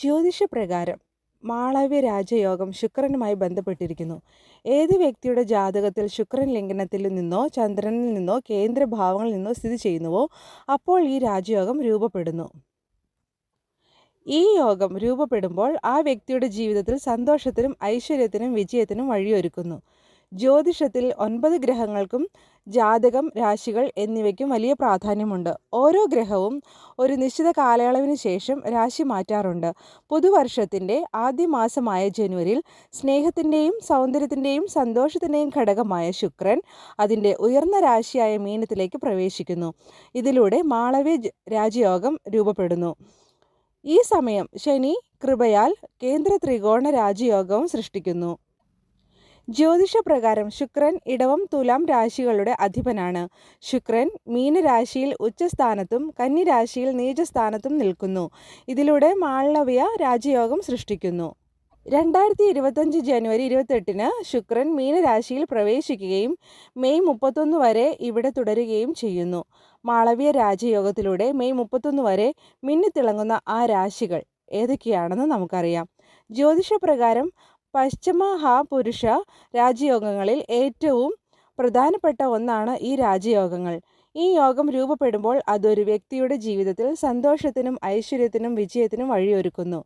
ജ്യോതിഷപ്രകാരം മാളവ്യ രാജയോഗം ശുക്രനുമായി ബന്ധപ്പെട്ടിരിക്കുന്നു. ഏത് വ്യക്തിയുടെ ജാതകത്തിൽ ശുക്രൻ ലിംഗനത്തിൽ നിന്നോ ചന്ദ്രനിൽ നിന്നോ കേന്ദ്രഭാവങ്ങളിൽ നിന്നോ സ്ഥിതി ചെയ്യുന്നുവോ അപ്പോൾ ഈ രാജയോഗം രൂപപ്പെടുന്നു. ഈ യോഗം രൂപപ്പെടുമ്പോൾ ആ വ്യക്തിയുടെ ജീവിതത്തിൽ സന്തോഷത്തിനും ഐശ്വര്യത്തിനും വിജയത്തിനും വഴിയൊരുക്കുന്നു. ജ്യോതിഷത്തിൽ ഒൻപത് ഗ്രഹങ്ങൾക്കും ജാതകം രാശികൾ എന്നിവയ്ക്കും വലിയ പ്രാധാന്യമുണ്ട്. ഓരോ ഗ്രഹവും ഒരു നിശ്ചിത കാലയളവിന് ശേഷം രാശി മാറ്റാറുണ്ട്. പുതുവർഷത്തിന്റെ ആദ്യ മാസമായ ജനുവരിയിൽ സ്നേഹത്തിന്റെയും സൗന്ദര്യത്തിന്റെയും സന്തോഷത്തിന്റെയും ഘടകമായ ശുക്രൻ അതിന്റെ ഉയർന്ന രാശിയായ മീനത്തിലേക്ക് പ്രവേശിക്കുന്നു. ഇതിലൂടെ മാളവ്യ രാജയോഗം രൂപപ്പെടുന്നു. ഈ സമയം ശനി കൃപയാൽ കേന്ദ്ര ത്രികോണ രാജയോഗവും സൃഷ്ടിക്കുന്നു. ജ്യോതിഷപ്രകാരം ശുക്രൻ ഇടവം തുലാം രാശികളുടെ അധിപനാണ്. ശുക്രൻ മീനരാശിയിൽ ഉച്ചസ്ഥാനത്തും കന്നിരാശിയിൽ നീചസ്ഥാനത്തും നിൽക്കുന്നു. ഇതിലൂടെ മാളവ്യ രാജയോഗം സൃഷ്ടിക്കുന്നു. രണ്ടായിരത്തി ഇരുപത്തഞ്ച് ജനുവരി ഇരുപത്തെട്ടിന് ശുക്രൻ മീനരാശിയിൽ പ്രവേശിക്കുകയും മെയ് മുപ്പത്തൊന്ന് വരെ ഇവിടെ തുടരുകയും ചെയ്യുന്നു. മാളവ്യ രാജയോഗത്തിലൂടെ മെയ് മുപ്പത്തൊന്ന് വരെ മിന്നിത്തിളങ്ങുന്ന ആ രാശികൾ ഏതൊക്കെയാണെന്ന് നമുക്കറിയാം. ജ്യോതിഷപ്രകാരം പശ്ചിമഹാപുരുഷ രാജയോഗങ്ങളിൽ ഏറ്റവും പ്രധാനപ്പെട്ട ഒന്നാണ് ഈ രാജയോഗങ്ങൾ ഈ യോഗം രൂപപ്പെടുമ്പോൾ അതൊരു വ്യക്തിയുടെ ജീവിതത്തിൽ സന്തോഷത്തിനും ഐശ്വര്യത്തിനും വിജയത്തിനും വഴിയൊരുക്കുന്നു.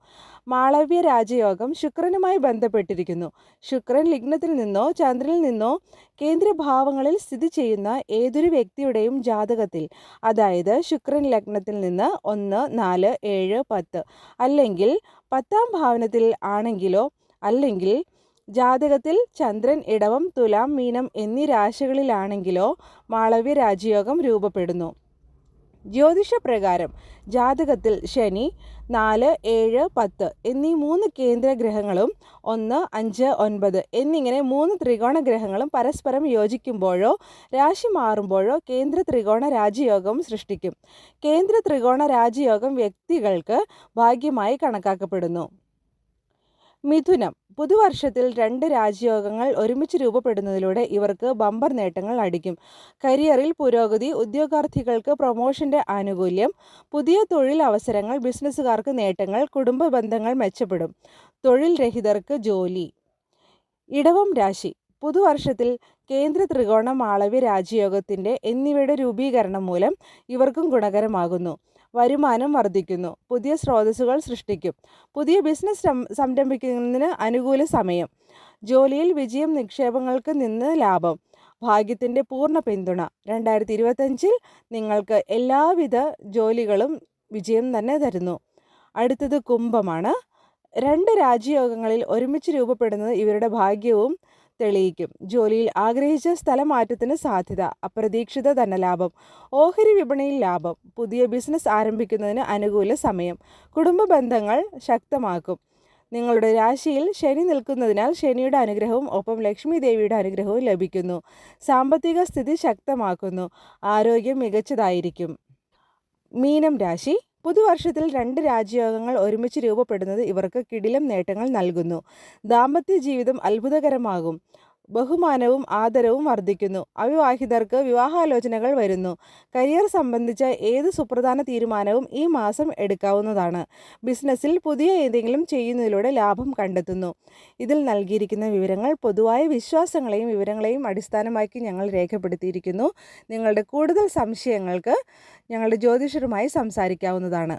മാളവ്യ രാജയോഗം ശുക്രനുമായി ബന്ധപ്പെട്ടിരിക്കുന്നു. ശുക്രൻ ലിഗ്നത്തിൽ നിന്നോ ചന്ദ്രനിൽ നിന്നോ കേന്ദ്രഭാവങ്ങളിൽ സ്ഥിതി ചെയ്യുന്ന ഏതൊരു വ്യക്തിയുടെയും ജാതകത്തിൽ അതായത് ശുക്രൻ ലഗ്നത്തിൽ നിന്ന് ഒന്ന് നാല് ഏഴ് പത്ത് അല്ലെങ്കിൽ പത്താം ഭാവനത്തിൽ ആണെങ്കിലോ അല്ലെങ്കിൽ ജാതകത്തിൽ ചന്ദ്രൻ ഇടവം തുലാം മീനം എന്നീ രാശികളിലാണെങ്കിലോ മാളവ്യ രാജയോഗം രൂപപ്പെടുന്നു. ജ്യോതിഷപ്രകാരം ജാതകത്തിൽ ശനി നാല് ഏഴ് പത്ത് എന്നീ മൂന്ന് കേന്ദ്ര ഗ്രഹങ്ങളും ഒന്ന് അഞ്ച് ഒൻപത് എന്നിങ്ങനെ മൂന്ന് ത്രികോണ ഗ്രഹങ്ങളും പരസ്പരം യോജിക്കുമ്പോഴോ രാശി മാറുമ്പോഴോ കേന്ദ്ര ത്രികോണ രാജയോഗം സൃഷ്ടിക്കും. കേന്ദ്ര ത്രികോണ രാജയോഗം വ്യക്തികൾക്ക് ഭാഗ്യമായി കണക്കാക്കപ്പെടുന്നു. മിഥുനം. പുതുവർഷത്തിൽ രണ്ട് രാജയോഗങ്ങൾ ഒരുമിച്ച് രൂപപ്പെടുന്നതിലൂടെ ഇവർക്ക് ബമ്പർ നേട്ടങ്ങൾ അടിക്കും. കരിയറിൽ പുരോഗതി ഉദ്യോഗാർത്ഥികൾക്ക് പ്രൊമോഷന്റെ ആനുകൂല്യം പുതിയ തൊഴിൽ അവസരങ്ങൾ ബിസിനസ്സുകാർക്ക് നേട്ടങ്ങൾ കുടുംബ ബന്ധങ്ങൾ മെച്ചപ്പെടും. തൊഴിൽ രഹിതർക്ക് ജോലി. ഇടവം രാശി. പുതുവർഷത്തിൽ കേന്ദ്ര ത്രികോണം മാളവ്യ രാജയോഗത്തിന്റെ എന്നിവയുടെ രൂപീകരണം മൂലം ഇവർക്കും ഗുണകരമാകുന്നു. വരുമാനം വർദ്ധിക്കുന്നു. പുതിയ സ്രോതസ്സുകൾ സൃഷ്ടിക്കും. പുതിയ ബിസിനസ് സംരംഭിക്കുന്നതിന് അനുകൂല സമയം. ജോലിയിൽ വിജയം നിക്ഷേപങ്ങൾക്ക് നിന്ന് ലാഭം. ഭാഗ്യത്തിന്റെ പൂർണ പിന്തുണ. രണ്ടായിരത്തി ഇരുപത്തഞ്ചിൽ നിങ്ങൾക്ക് എല്ലാവിധ ജോലികളും വിജയം തന്നെ തരുന്നു. അടുത്തത് കുംഭമാണ്. രണ്ട് രാജ്യയോഗങ്ങളിൽ ഒരുമിച്ച് രൂപപ്പെടുന്നത് ഇവരുടെ ഭാഗ്യവും തെളിയിക്കും. ജോലിയിൽ ആഗ്രഹിച്ച സ്ഥലമാറ്റത്തിന് സാധ്യത അപ്രതീക്ഷിത ധനലാഭം ഓഹരി വിപണിയിൽ ലാഭം പുതിയ ബിസിനസ് ആരംഭിക്കുന്നതിന് അനുകൂല സമയം കുടുംബ ബന്ധങ്ങൾ ശക്തമാക്കും. നിങ്ങളുടെ രാശിയിൽ ശനി നിൽക്കുന്നതിനാൽ ശനിയുടെ അനുഗ്രഹവും ഒപ്പം ലക്ഷ്മി ദേവിയുടെ അനുഗ്രഹവും ലഭിക്കുന്നു. സാമ്പത്തിക സ്ഥിതി ശക്തമാക്കുന്നു. ആരോഗ്യം മികച്ചതായിരിക്കും. മീനം രാശി പുതുവർഷത്തിൽ രണ്ട് രാജ്യയോഗങ്ങൾ ഒരുമിച്ച് രൂപപ്പെടുന്നത് ഇവർക്ക് കിടിലം നേട്ടങ്ങൾ നൽകുന്നു. ദാമ്പത്യ ജീവിതം അത്ഭുതകരമാകും. ബഹുമാനവും ആദരവും വർദ്ധിക്കുന്നു. അവിവാഹിതർക്ക് വിവാഹാലോചനകൾ വരുന്നു. കരിയർ സംബന്ധിച്ച ഏത് സുപ്രധാന തീരുമാനവും ഈ മാസം എടുക്കാവുന്നതാണ്. ബിസിനസ്സിൽ പുതിയ ഏതെങ്കിലും ചെയ്യുന്നതിലൂടെ ലാഭം കണ്ടെത്തുന്നു. ഇതിൽ നൽകിയിരിക്കുന്ന വിവരങ്ങൾ പൊതുവായ വിശ്വാസങ്ങളെയും വിവരങ്ങളെയും അടിസ്ഥാനമാക്കി ഞങ്ങൾ രേഖപ്പെടുത്തിയിരിക്കുന്നു. നിങ്ങളുടെ കൂടുതൽ സംശയങ്ങൾക്ക് ഞങ്ങളുടെ ജ്യോതിഷരുമായി സംസാരിക്കാവുന്നതാണ്.